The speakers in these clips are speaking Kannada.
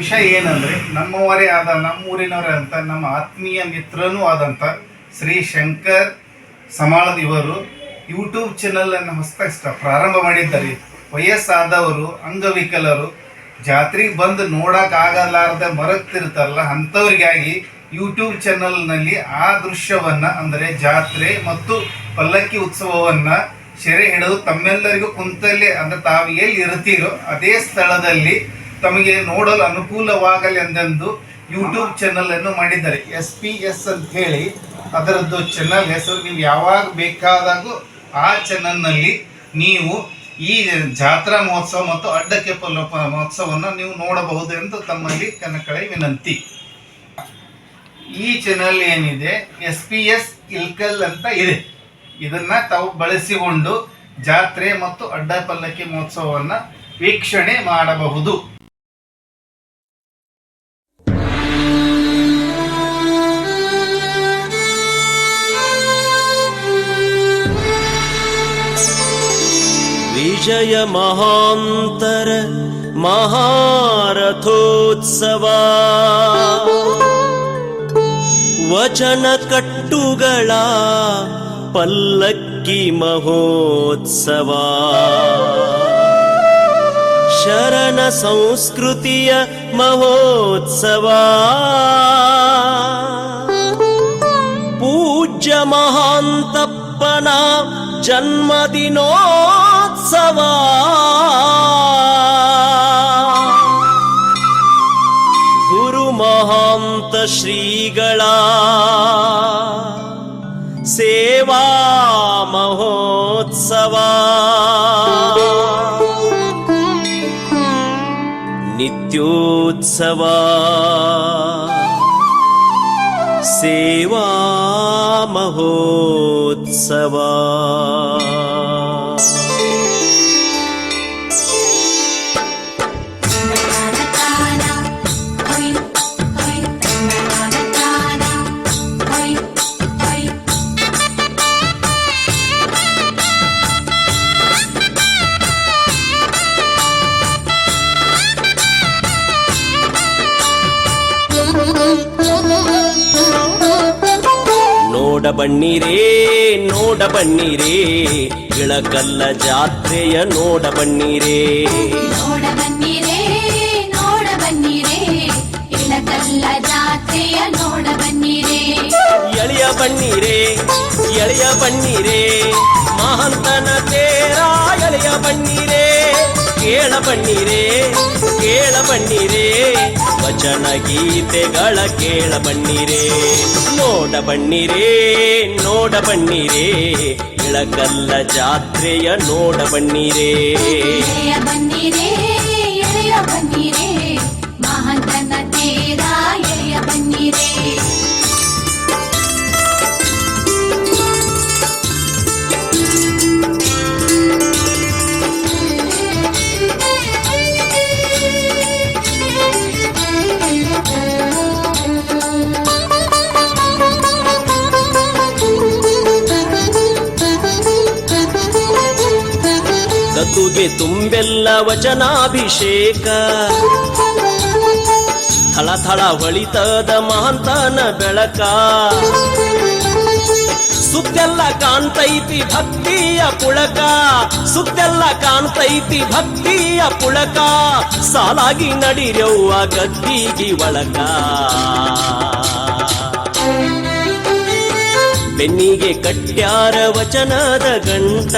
ವಿಷಯ ಏನಂದ್ರೆ, ನಮ್ಮವರೇ ಆದ, ನಮ್ಮೂರಿನವರೇ ಅಂತ, ನಮ್ಮ ಆತ್ಮೀಯ ಮಿತ್ರನೂ ಆದಂಥ ಶ್ರೀ ಶಂಕರ್ ಸಮಾಳದ್ ಇವರು ಯೂಟ್ಯೂಬ್ ಚಾನಲನ್ನು ಹೊಸದಾಗಿ ಪ್ರಾರಂಭ ಮಾಡಿದ್ದಾರೆ. ವಯಸ್ಸಾದವರು, ಅಂಗವಿಕಲರು, ಜಾತ್ರೆಗೆ ಬಂದು ನೋಡಕ್ ಆಗಲಾರ್ದೆ ಮರಗ್ತಿರ್ತಾರಲ್ಲ ಅಂಥವ್ರಿಗಾಗಿ ಯೂಟ್ಯೂಬ್ ಚಾನಲ್ನಲ್ಲಿ ಆ ದೃಶ್ಯವನ್ನ, ಅಂದರೆ ಜಾತ್ರೆ ಮತ್ತು ಪಲ್ಲಕ್ಕಿ ಉತ್ಸವವನ್ನ ಸೆರೆ ಹಿಡಿದು ತಮ್ಮೆಲ್ಲರಿಗೂ ಕುಂತಲ್ಲಿ, ಅಂದ್ರೆ ತಾವು ಎಲ್ಲಿ ಇರ್ತೀರೋ, ಅದೇ ಸ್ಥಳದಲ್ಲಿ ತಮಗೆ ನೋಡಲು ಅನುಕೂಲವಾಗಲಿ ಅಂದೆಂದು ಯೂಟ್ಯೂಬ್ ಚಾನಲ್ ಅನ್ನು ಮಾಡಿದ್ದಾರೆ. ಎಸ್ ಪಿ ಎಸ್ ಅಂತ ಹೇಳಿ ಅದರದ್ದು ಚಾನಲ್ ಹೆಸರು ನೀವು ಯಾವಾಗ ಬೇಕಾದಾಗೂ ಆ ಚಾನಲ್ನಲ್ಲಿ ನೀವು ಈ ಜಾತ್ರಾ ಮಹೋತ್ಸವ ಮತ್ತು ಅಡ್ಡಕ್ಕೆ ಪಲ್ಲ ಮಹೋತ್ಸವವನ್ನು ನೀವು ನೋಡಬಹುದು ಎಂದು ತಮ್ಮಲ್ಲಿ ಕನಕಳೆ ವಿನಂತಿ. ಈ ಚಾನಲ್ ಏನಿದೆ? ಎಸ್ ಪಿ ಎಸ್ ಇಲ್ಕಲ್ ಅಂತ ಇದೆ. ಇದನ್ನ ತಾವು ಬಳಸಿಕೊಂಡು ಜಾತ್ರೆ ಮತ್ತು ಅಡ್ಡ ಪಲ್ಲಕ್ಕಿ ಮಹೋತ್ಸವವನ್ನು ವೀಕ್ಷಣೆ ಮಾಡಬಹುದು. ವಿಜಯ ಮಹಾಂತರ ಮಹಾರಥೋತ್ಸವ. ವಚನ ಕಟ್ಟುಗಳ ಪಲ್ಲಕ್ಕಿ ಮಹೋತ್ಸವ. ಶರಣ ಸಂಸ್ಕೃತಿಯ ಮಹೋತ್ಸವ. ಪೂಜ್ಯ ಮಹಾಂತಪ್ಪನ ಜನ್ಮದಿನೋ ಜನ್ಮದಿನೋತ್ಸವ ಗುರು ಮಹಾಂತ ಶ್ರೀಗಳ ಸೇವಾ ಮಹೋತ್ಸವ ನಿತ್ಯೋತ್ಸವ ಸೇವಾ ಮಹೋತ್ಸವ ನೋಡ ಬಣ್ಣಿರೇ ನೋಡ ಬಣ್ಣಿರೇ ಇಳಕಲ್ಲ ಜಾತ್ರೆಯ ನೋಡ ಬಣ್ಣಿರೇ ನೋಡ ಬನ್ನಿರೇ ನೋಡ ಬನ್ನಿರೇ ಇಳಕಲ್ಲ ಜಾತ್ರೆಯ ನೋಡ ಬನ್ನಿರೇ ಎಳೆಯ ಬಣ್ಣಿರೇ ಎಳೆಯ ಬಣ್ಣಿರೇ ಮಹಂತನ ತೇರ ಎಳೆಯ ಬಣ್ಣಿರೇ ಕೇಳ ಬಣ್ಣಿರೇ ಕೇಳ ಬಣ್ಣಿರೇ ವಚನ ಗೀತೆಗಳ ಕೇಳ ಬಣ್ಣಿರೇ ನೋಡ ಬಣ್ಣಿರೇ ನೋಡ ಬಣ್ಣಿರೇ ಇಳಕಲ್ಲ ಜಾತ್ರೆಯ ನೋಡ ಬಣ್ಣಿರೇ ಗದ್ದುಗೆ ತುಂಬೆಲ್ಲ ವಚನಾಭಿಷೇಕ. ಥಳ ಥಳ ಹೊಳಿತದ ಮಹಂತನ ಬೆಳಕ. ಸುತ್ತೆಲ್ಲ ಕಾಣ್ತೈತಿ ಭಕ್ತಿಯ ಪುಳಕ. ಸುತ್ತೆಲ್ಲ ಕಾಣ್ತೈತಿ ಭಕ್ತಿಯ ಪುಳಕ. ಸಾಲಾಗಿ ನಡಿರವ್ವ ಗದ್ದಿಗಿ ಒಳಕ. ಬೆನ್ನಿಗೆ ಕಟ್ಟ್ಯಾರ ವಚನದ ಗಂಟ.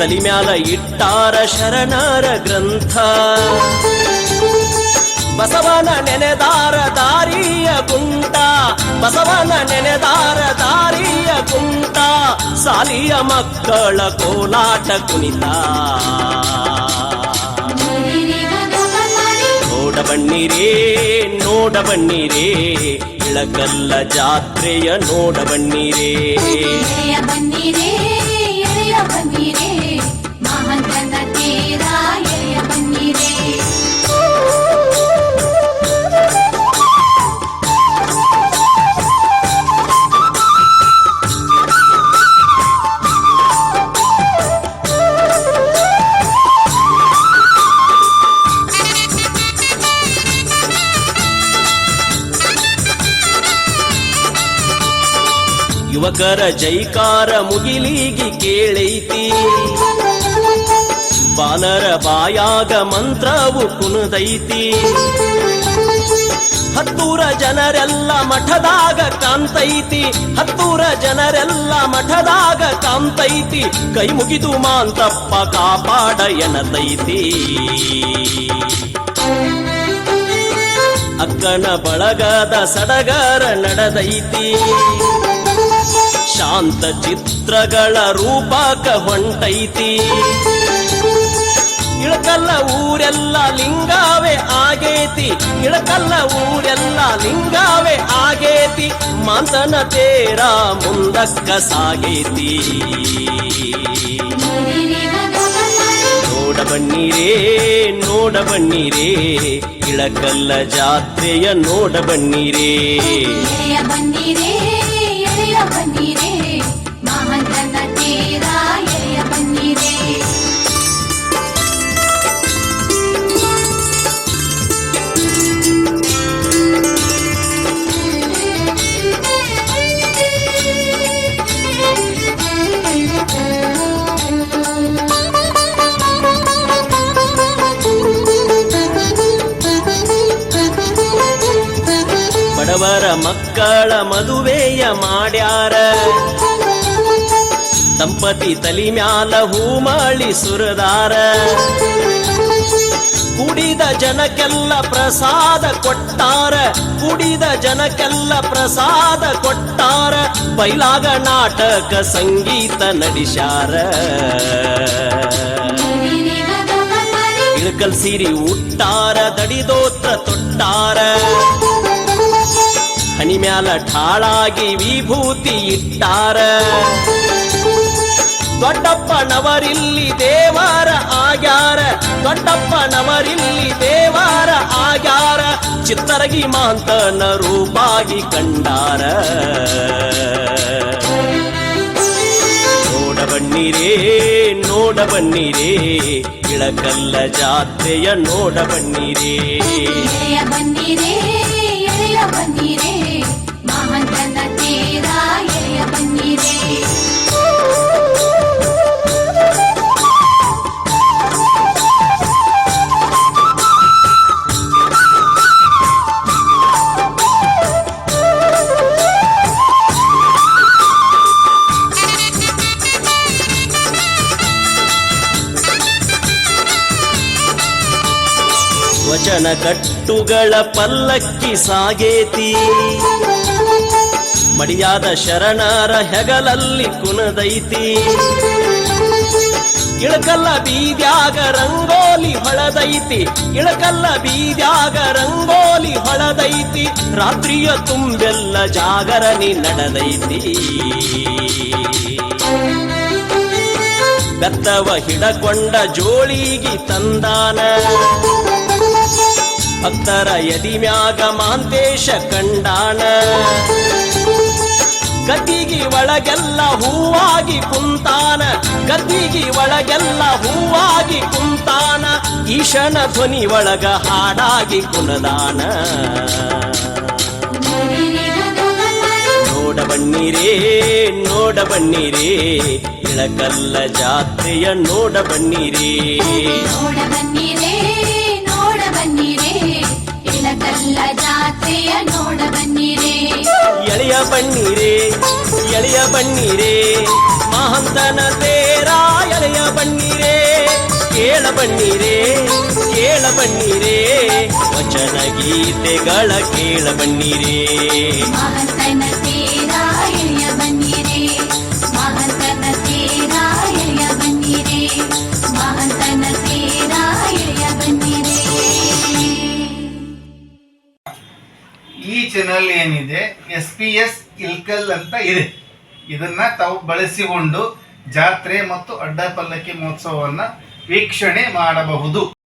ತಲಿ ಮ್ಯಾಲ ಇಟ್ಟಾರ ಶರಣರ ಗ್ರಂಥ. ಬಸವನ ನೆನೆದಾರ ದಾರಿಯ ಗುಂಟ ಬಸವನ ನೆನೆದಾರ ದಾರಿಯ ಗುಂಟ ಸಾಲಿಯ ಮಕ್ಕಳ ಕೋಲಾಟ ಕುಣಿತ. ನೋಡ ಬಣ್ಣಿರೇ ನೋಡ ಬಣ್ಣಿರೇ. ಇಳಗಲ್ಲ ಜಾತ್ರೆಯ ನೋಡ ಬಣ್ಣಿರೇ ಯುವಕರ ಜೈಕಾರ ಮುಗಿಲಿಗಿ ಕೇಳೈತಿ. ಬಾಲರ ಬಾಯಾಗ ಮಂತ್ರವು ಕುಣದೈತಿ. ಹತ್ತೂರ ಜನರೆಲ್ಲ ಮಠದಾಗ ಕಾಂತೈತಿ ಹತ್ತೂರ ಜನರೆಲ್ಲ ಮಠದಾಗ ಕಾಂತೈತಿ ಕೈ ಮುಗಿದು ಮಾಂತಪ್ಪ ಕಾಪಾಡ ಎನತೈತಿ ಅಕ್ಕನ ಬಳಗದ ಸಡಗರ ನಡೆದೈತಿ. ಶಾಂತ ಚಿತ್ರಗಳ ರೂಪಕ ಹೊಂಟೈತಿ. ಇಳಕಲ್ಲ ಊರೆಲ್ಲ ಲಿಂಗಾವೆ ಆಗೇತಿ. ಇಳಕಲ್ಲ ಊರೆಲ್ಲ ಲಿಂಗಾವೆ ಆಗೇತಿ. ಮಾತನ ತೇರ ಮುಂದಕ್ಕ ಸಾಗೇತಿ. ನೋಡ ಬನ್ನಿರೇ ನೋಡ ಬನ್ನಿರೇ. ಇಳಕಲ್ಲ ಜಾತ್ರೆಯ ನೋಡ ಬನ್ನಿರೇ ಮಕ್ಕಳ ಮದುವೆಯ ಮಾಡ್ಯಾರ ದಂಪತಿ ತಲಿ ಮ್ಯಾಲ ಹೂಮಾಳಿ ಸುರದಾರ ಕುಡಿದ ಜನಕ್ಕೆಲ್ಲ ಪ್ರಸಾದ ಕೊಟ್ಟಾರ ಕುಡಿದ ಜನಕ್ಕೆಲ್ಲ ಪ್ರಸಾದ ಕೊಟ್ಟಾರ ಬೈಲಾಗ ನಾಟಕ ಸಂಗೀತ ನಡೆಸ್ಯಾರ ಇಳಕಲ್ ಸಿರಿ ಉಟ್ಟಾರ ದಡಿದೋತ್ರ ತೊಟ್ಟಾರ ಹನಿ ಮ್ಯಾಲ ಠಾಳಾಗಿ ವಿಭೂತಿ ಇಟ್ಟಾರ. ದೊಡ್ಡಪ್ಪನವರಿಲ್ಲಿ ದೇವಾರ ಆಗ್ಯಾರ. ದೊಡ್ಡಪ್ಪನವರಿಲ್ಲಿ ದೇವಾರ ಆಗ್ಯಾರ. ಚಿತ್ತರಗಿ ಮಾಂತನ ರೂಪಾಗಿ ಕಂಡಾರ. ನೋಡ ಬನ್ನಿರೇ ನೋಡ ಬನ್ನಿರೇ ಇಳಕಲ್ಲ ಜಾತ್ರೆಯ ನೋಡ ಬನ್ನಿರೇ ಬನ್ನಿರೇ. ವಚನ ಕಟ್ಟುಗಳ ಪಲ್ಲಕ್ಕಿ ಸಾಗೇತಿ. ಮಡಿಯಾದ ಶರಣರ ಹೆಗಲಲ್ಲಿ ಕುನದೈತಿ ಇಳಕಲ್ಲ ಬೀದ್ಯಾಗ ರಂಗೋಲಿ ಹೊಳದೈತಿ. ಇಳಕಲ್ಲ ಬೀದ್ಯಾಗ ರಂಗೋಲಿ ಹೊಳದೈತಿ. ರಾತ್ರಿಯ ತುಂಬೆಲ್ಲ ಜಾಗರಣಿ ನಡೆದೈತಿ. ಬೆತ್ತವ ಹಿಡಕೊಂಡ ಜೋಳಿಗಿ ತಂದಾನ. ಭಕ್ತರ ಎದಿ ಮ್ಯಾಗ ಮಾಂತೇಶ ಕಂಡಾನ ಗದ್ದಿಗಿ ಒಳಗೆಲ್ಲ ಹೂವಾಗಿ ಕುಂತಾನ, ಗದ್ದಿಗಿ ಒಳಗೆಲ್ಲ ಹೂವಾಗಿ ಕುಂತಾನ, ಈಶನ ಧ್ವನಿ ಒಳಗ ಹಾಡಾಗಿ ಕುಣದಾನ. ನೋಡ ಬನ್ನಿರೇ ನೋಡ ಬನ್ನಿರೇ ಇಳಕಲ್ಲ ಜಾತ್ರೆಯ ನೋಡ ಬನ್ನಿರೇ ನೋಡ ಬನ್ನಿರೇ ಇಳಕಲ್ಲ ಜಾತ್ರೆಯ ನೋಡ ಬನ್ನಿರೇ. ಎಳೆಯ ಬನ್ನಿರೇ ಎಳೆಯ ಬನ್ನಿರೇ ಮಹಂತನ ತೇರ ಎಳೆಯ ಬನ್ನಿರೇ. ಕೇಳ ಬನ್ನಿರೇ ಕೇಳ ಬನ್ನಿರೇ ವಚನ ಗೀತೆಗಳ ಕೇಳ ಬನ್ನಿರೇ. ಮಹಂತನ ಏನಿದೆ? ಎಸ್ ಪಿ ಎಸ್ ಇಲ್ಕಲ್ ಅಂತ ಇದೆ. ಇದನ್ನ ತಾವು ಬಳಸಿಕೊಂಡು ಜಾತ್ರೆ ಮತ್ತು ಅಡ್ಡ ಪಲ್ಲಕ್ಕಿ ಮಹೋತ್ಸವವನ್ನು ವೀಕ್ಷಣೆ ಮಾಡಬಹುದು.